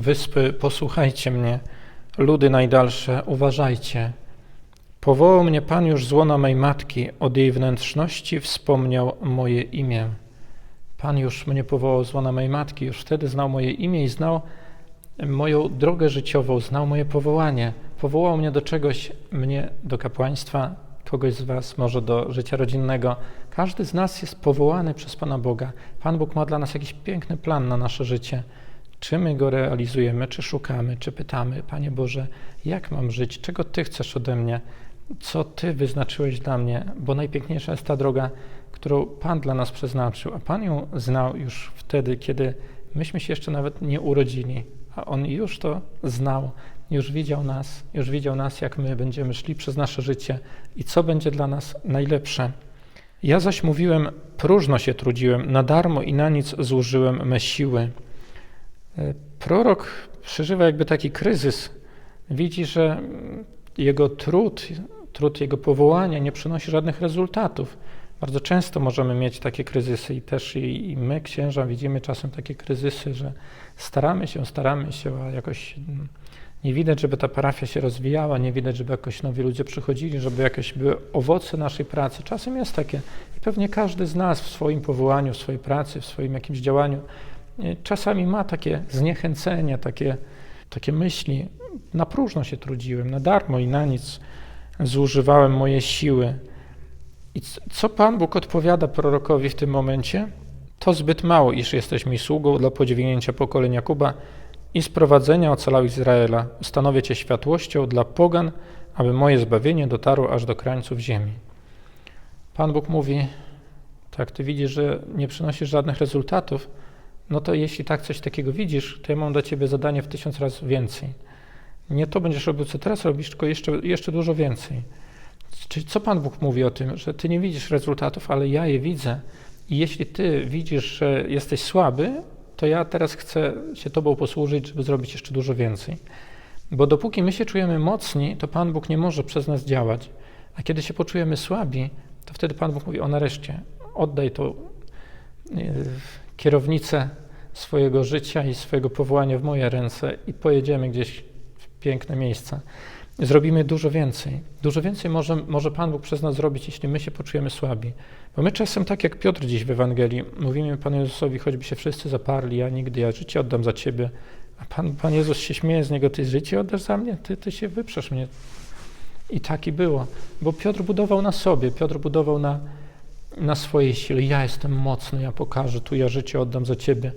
Wyspy, posłuchajcie mnie, ludy najdalsze, uważajcie. Powołał mnie Pan już z łona mej matki, od jej wnętrzności wspomniał moje imię. Pan już mnie powołał z łona mej matki, już wtedy znał moje imię i znał moją drogę życiową, znał moje powołanie. Powołał mnie do czegoś, mnie do kapłaństwa, kogoś z Was może do życia rodzinnego. Każdy z nas jest powołany przez Pana Boga. Pan Bóg ma dla nas jakiś piękny plan na nasze życie. Czy my go realizujemy, czy szukamy, czy pytamy, Panie Boże, jak mam żyć, czego Ty chcesz ode mnie, co Ty wyznaczyłeś dla mnie, bo najpiękniejsza jest ta droga, którą Pan dla nas przeznaczył, a Pan ją znał już wtedy, kiedy myśmy się jeszcze nawet nie urodzili, a On już to znał, już widział nas, już widział nas, jak my będziemy szli przez nasze życie i co będzie dla nas najlepsze. Ja zaś mówiłem, próżno się trudziłem, na darmo i na nic zużyłem me siły. E, prorok przeżywa jakby taki kryzys. Widzi, że jego trud, trud jego powołania nie przynosi żadnych rezultatów. Bardzo często możemy mieć takie kryzysy i też i, i my, księża, widzimy czasem takie kryzysy, że staramy się, staramy się, a jakoś nie widać, żeby ta parafia się rozwijała, nie widać, żeby jakoś nowi ludzie przychodzili, żeby jakieś były owoce naszej pracy. Czasem jest takie i pewnie każdy z nas w swoim powołaniu, w swojej pracy, w swoim jakimś działaniu czasami ma takie zniechęcenie, takie, takie myśli. Na próżno się trudziłem, na darmo i na nic zużywałem moje siły. I co Pan Bóg odpowiada prorokowi w tym momencie? To zbyt mało, iż jesteś mi sługą dla podźwignięcia pokolenia Kuba i sprowadzenia ocalałych Izraela. Ustanowię Cię światłością dla pogan, aby moje zbawienie dotarło aż do krańców ziemi. Pan Bóg mówi, tak, Ty widzisz, że nie przynosisz żadnych rezultatów, no to jeśli tak coś takiego widzisz, to ja mam dla Ciebie zadanie w tysiąc razy więcej. Nie to będziesz robił, co teraz robisz, tylko jeszcze, jeszcze dużo więcej. Czyli co Pan Bóg mówi o tym, że Ty nie widzisz rezultatów, ale ja je widzę. I jeśli Ty widzisz, że jesteś słaby, to ja teraz chcę się Tobą posłużyć, żeby zrobić jeszcze dużo więcej. Bo dopóki my się czujemy mocni, to Pan Bóg nie może przez nas działać. A kiedy się poczujemy słabi, to wtedy Pan Bóg mówi: O nareszcie, oddaj to kierownicę swojego życia i swojego powołania w moje ręce i pojedziemy gdzieś w piękne miejsca. Zrobimy dużo więcej. Dużo więcej może, może Pan Bóg przez nas zrobić, jeśli my się poczujemy słabi. Bo my czasem, tak jak Piotr dziś w Ewangelii, mówimy Panu Jezusowi, choćby się wszyscy zaparli, ja nigdy, ja życie oddam za Ciebie. A Pan, Pan Jezus się śmieje z niego, Ty życie oddasz za mnie? Ty, ty się wyprzesz mnie. I tak i było. Bo Piotr budował na sobie, Piotr budował na, na swojej sile. Ja jestem mocny, ja pokażę, tu ja życie oddam za Ciebie.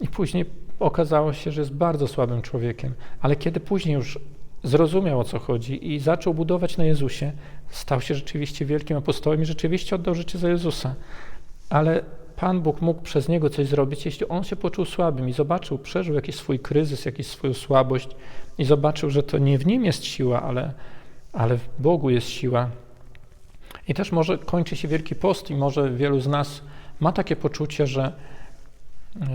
I później okazało się, że jest bardzo słabym człowiekiem. Ale kiedy później już zrozumiał o co chodzi i zaczął budować na Jezusie, stał się rzeczywiście wielkim apostołem i rzeczywiście oddał życie za Jezusa. Ale Pan Bóg mógł przez niego coś zrobić, jeśli on się poczuł słabym i zobaczył, przeżył jakiś swój kryzys, jakąś swoją słabość i zobaczył, że to nie w nim jest siła, ale, ale w Bogu jest siła. I też może kończy się Wielki Post i może wielu z nas ma takie poczucie, że e,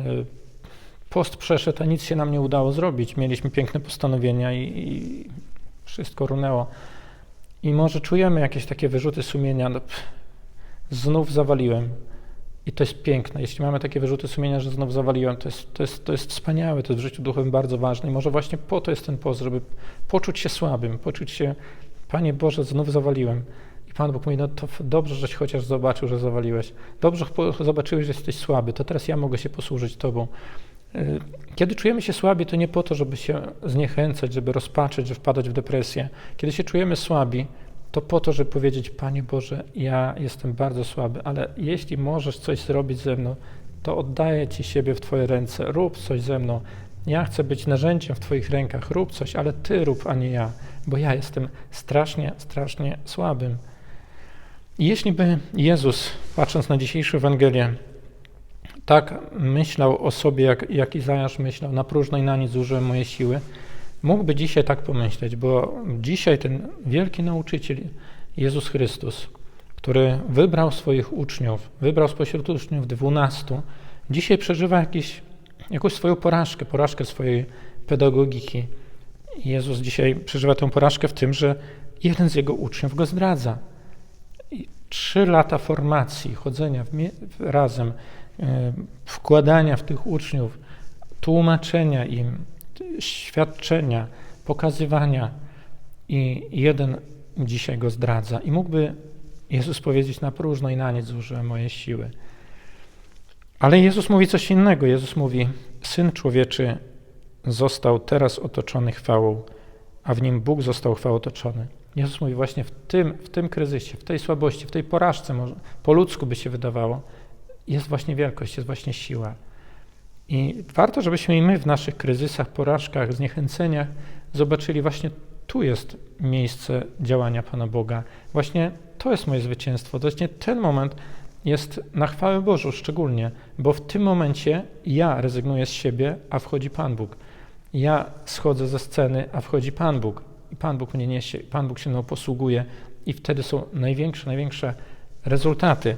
post przeszedł, a nic się nam nie udało zrobić. Mieliśmy piękne postanowienia i, i wszystko runęło. I może czujemy jakieś takie wyrzuty sumienia, no, pff, znów zawaliłem. I to jest piękne. Jeśli mamy takie wyrzuty sumienia, że znów zawaliłem, to jest, to jest, to jest wspaniałe, to jest w życiu duchowym bardzo ważne. I może właśnie po to jest ten post, żeby poczuć się słabym, poczuć się, Panie Boże, znów zawaliłem. Pan Bóg mówi, no to dobrze, żeś chociaż zobaczył, że zawaliłeś. Dobrze zobaczyłeś, że jesteś słaby, to teraz ja mogę się posłużyć Tobą. Y, kiedy czujemy się słabi, to nie po to, żeby się zniechęcać, żeby rozpaczyć, żeby wpadać w depresję. Kiedy się czujemy słabi, to po to, żeby powiedzieć: Panie Boże, ja jestem bardzo słaby, ale jeśli możesz coś zrobić ze mną, to oddaję Ci siebie w Twoje ręce, rób coś ze mną. Ja chcę być narzędziem w Twoich rękach, rób coś, ale Ty rób, a nie ja, bo ja jestem strasznie, strasznie słabym. Jeśli by Jezus, patrząc na dzisiejszą Ewangelię, tak myślał o sobie, jak, jak Izajasz myślał, na próżno i na nic zużyłem moje siły, mógłby dzisiaj tak pomyśleć, bo dzisiaj ten wielki nauczyciel, Jezus Chrystus, który wybrał swoich uczniów, wybrał spośród uczniów dwunastu, dzisiaj przeżywa jakiś, jakąś swoją porażkę, porażkę swojej pedagogiki. Jezus dzisiaj przeżywa tę porażkę w tym, że jeden z jego uczniów go zdradza. Trzy lata formacji, chodzenia w, razem, E, wkładania w tych uczniów, tłumaczenia im, świadczenia, pokazywania i jeden dzisiaj go zdradza. I mógłby Jezus powiedzieć na próżno i na nic zużyłem moje siły. Ale Jezus mówi coś innego. Jezus mówi, Syn Człowieczy został teraz otoczony chwałą, a w nim Bóg został chwałą otoczony. Jezus mówi właśnie w tym, w tym kryzysie, w tej słabości, w tej porażce, może po ludzku by się wydawało, jest właśnie wielkość, jest właśnie siła. I warto, żebyśmy i my w naszych kryzysach, porażkach, zniechęceniach zobaczyli właśnie tu jest miejsce działania Pana Boga. Właśnie to jest moje zwycięstwo. Właśnie ten moment jest na chwałę Bożą szczególnie, bo w tym momencie ja rezygnuję z siebie, a wchodzi Pan Bóg. Ja schodzę ze sceny, a wchodzi Pan Bóg. I Pan Bóg mnie niesie, Pan Bóg się mną posługuje i wtedy są największe, największe rezultaty.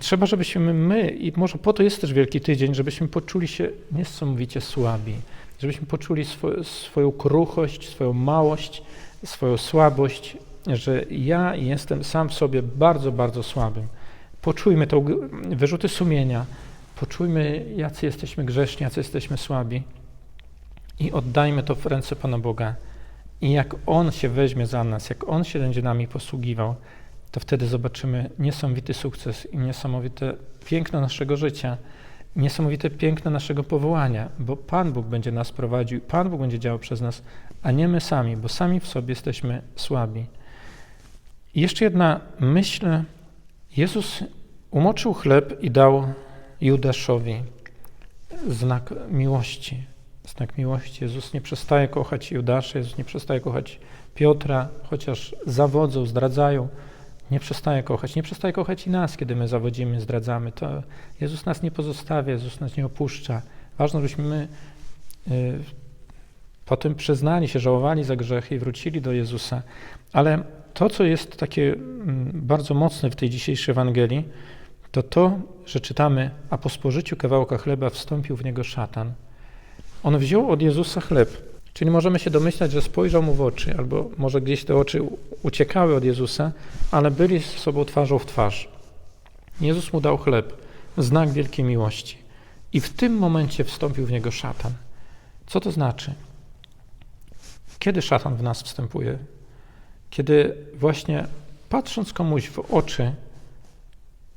Trzeba, żebyśmy my, i może po to jest też Wielki Tydzień, żebyśmy poczuli się niesamowicie słabi, żebyśmy poczuli swo, swoją kruchość, swoją małość, swoją słabość, że ja jestem sam w sobie bardzo, bardzo słabym. Poczujmy to wyrzuty sumienia, poczujmy, jacy jesteśmy grzeszni, jacy jesteśmy słabi i oddajmy to w ręce Pana Boga. I jak On się weźmie za nas, jak On się będzie nami posługiwał, to wtedy zobaczymy niesamowity sukces i niesamowite piękno naszego życia, niesamowite piękno naszego powołania, bo Pan Bóg będzie nas prowadził, Pan Bóg będzie działał przez nas, a nie my sami, bo sami w sobie jesteśmy słabi. I jeszcze jedna myśl. Jezus umoczył chleb i dał Judaszowi znak miłości. Znak miłości. Jezus nie przestaje kochać Judasza, Jezus nie przestaje kochać Piotra, chociaż zawodzą, zdradzają nie przestaje kochać. Nie przestaje kochać i nas, kiedy my zawodzimy, zdradzamy. To Jezus nas nie pozostawia, Jezus nas nie opuszcza. Ważne, żebyśmy my y, potem przyznali się, żałowali za grzechy i wrócili do Jezusa. Ale to, co jest takie mm, bardzo mocne w tej dzisiejszej Ewangelii, to to, że czytamy, a po spożyciu kawałka chleba wstąpił w niego szatan. On wziął od Jezusa chleb, Czyli możemy się domyślać, że spojrzał mu w oczy, albo może gdzieś te oczy uciekały od Jezusa, ale byli z sobą twarzą w twarz. Jezus mu dał chleb, znak wielkiej miłości. I w tym momencie wstąpił w niego szatan. Co to znaczy? Kiedy szatan w nas wstępuje? Kiedy właśnie patrząc komuś w oczy,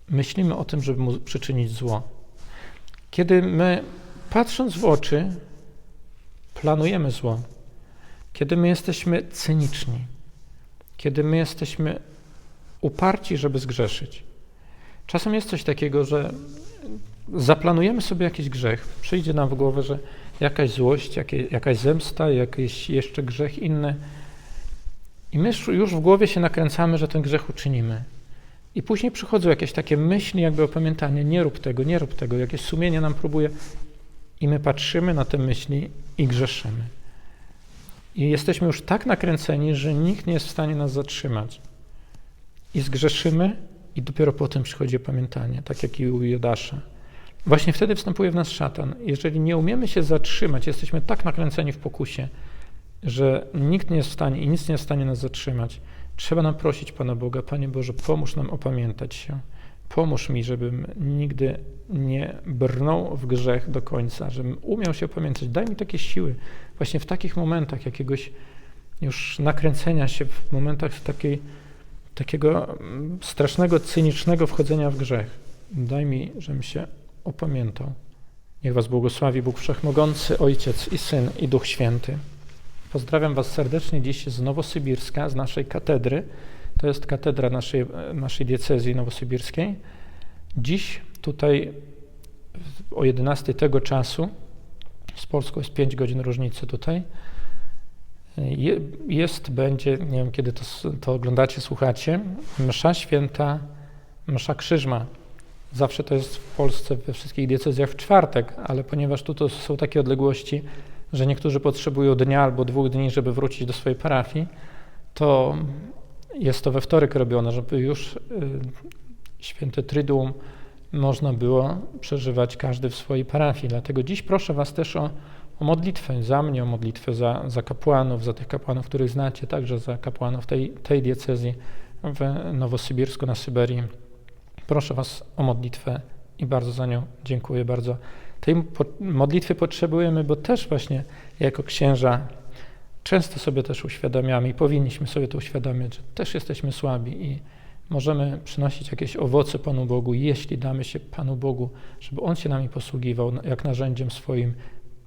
myślimy o tym, żeby mu przyczynić zło. Kiedy my patrząc w oczy, planujemy zło, kiedy my jesteśmy cyniczni, kiedy my jesteśmy uparci, żeby zgrzeszyć. Czasem jest coś takiego, że zaplanujemy sobie jakiś grzech, przyjdzie nam w głowę, że jakaś złość, jakaś zemsta, jakiś jeszcze grzech inny. I my już w głowie się nakręcamy, że ten grzech uczynimy. I później przychodzą jakieś takie myśli, jakby opamiętanie, nie rób tego, nie rób tego, jakieś sumienie nam próbuje i my patrzymy na te myśli i grzeszymy. I jesteśmy już tak nakręceni, że nikt nie jest w stanie nas zatrzymać. I zgrzeszymy, i dopiero potem przychodzi opamiętanie, tak jak i u Jodasza. Właśnie wtedy wstępuje w nas szatan. Jeżeli nie umiemy się zatrzymać, jesteśmy tak nakręceni w pokusie, że nikt nie jest w stanie i nic nie jest w stanie nas zatrzymać, trzeba nam prosić Pana Boga, Panie Boże, pomóż nam opamiętać się. Pomóż mi, żebym nigdy nie brnął w grzech do końca, żebym umiał się pamiętać. Daj mi takie siły właśnie w takich momentach jakiegoś już nakręcenia się, w momentach takiej, takiego mm, strasznego, cynicznego wchodzenia w grzech. Daj mi, żebym się opamiętał. Niech Was błogosławi Bóg Wszechmogący, Ojciec i Syn i Duch Święty. Pozdrawiam Was serdecznie dziś z Nowosybirska, z naszej katedry. To jest katedra naszej, naszej diecezji nowosybirskiej. Dziś tutaj o 11 tego czasu, z Polską jest 5 godzin różnicy tutaj, jest, będzie, nie wiem kiedy to, to oglądacie, słuchacie, msza święta, msza krzyżma. Zawsze to jest w Polsce we wszystkich diecezjach w czwartek, ale ponieważ tu to są takie odległości, że niektórzy potrzebują dnia albo dwóch dni, żeby wrócić do swojej parafii, to jest to we wtorek robione, żeby już y, święte Triduum można było przeżywać każdy w swojej parafii. Dlatego dziś proszę Was też o, o modlitwę za mnie, o modlitwę za, za kapłanów, za tych kapłanów, których znacie, także za kapłanów tej, tej diecezji w Nowosybirsku na Syberii. Proszę Was o modlitwę i bardzo za nią dziękuję, bardzo Tej modlitwy potrzebujemy, bo też właśnie jako księża często sobie też uświadamiamy i powinniśmy sobie to uświadamiać, że też jesteśmy słabi i możemy przynosić jakieś owoce Panu Bogu, jeśli damy się Panu Bogu, żeby On się nami posługiwał jak narzędziem swoim,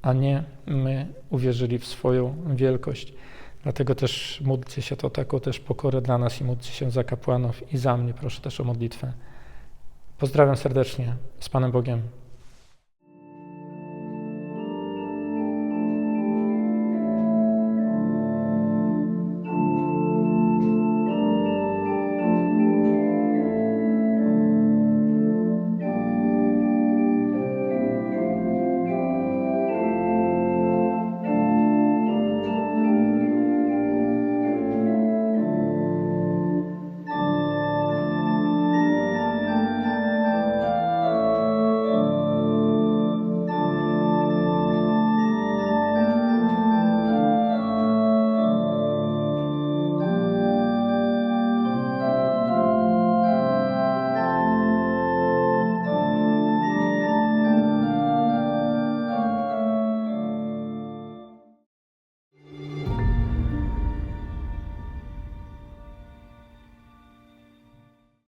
a nie my uwierzyli w swoją wielkość. Dlatego też módlcie się to taką też pokorę dla nas i módlcie się za kapłanów i za mnie. Proszę też o modlitwę. Pozdrawiam serdecznie. Z Panem Bogiem.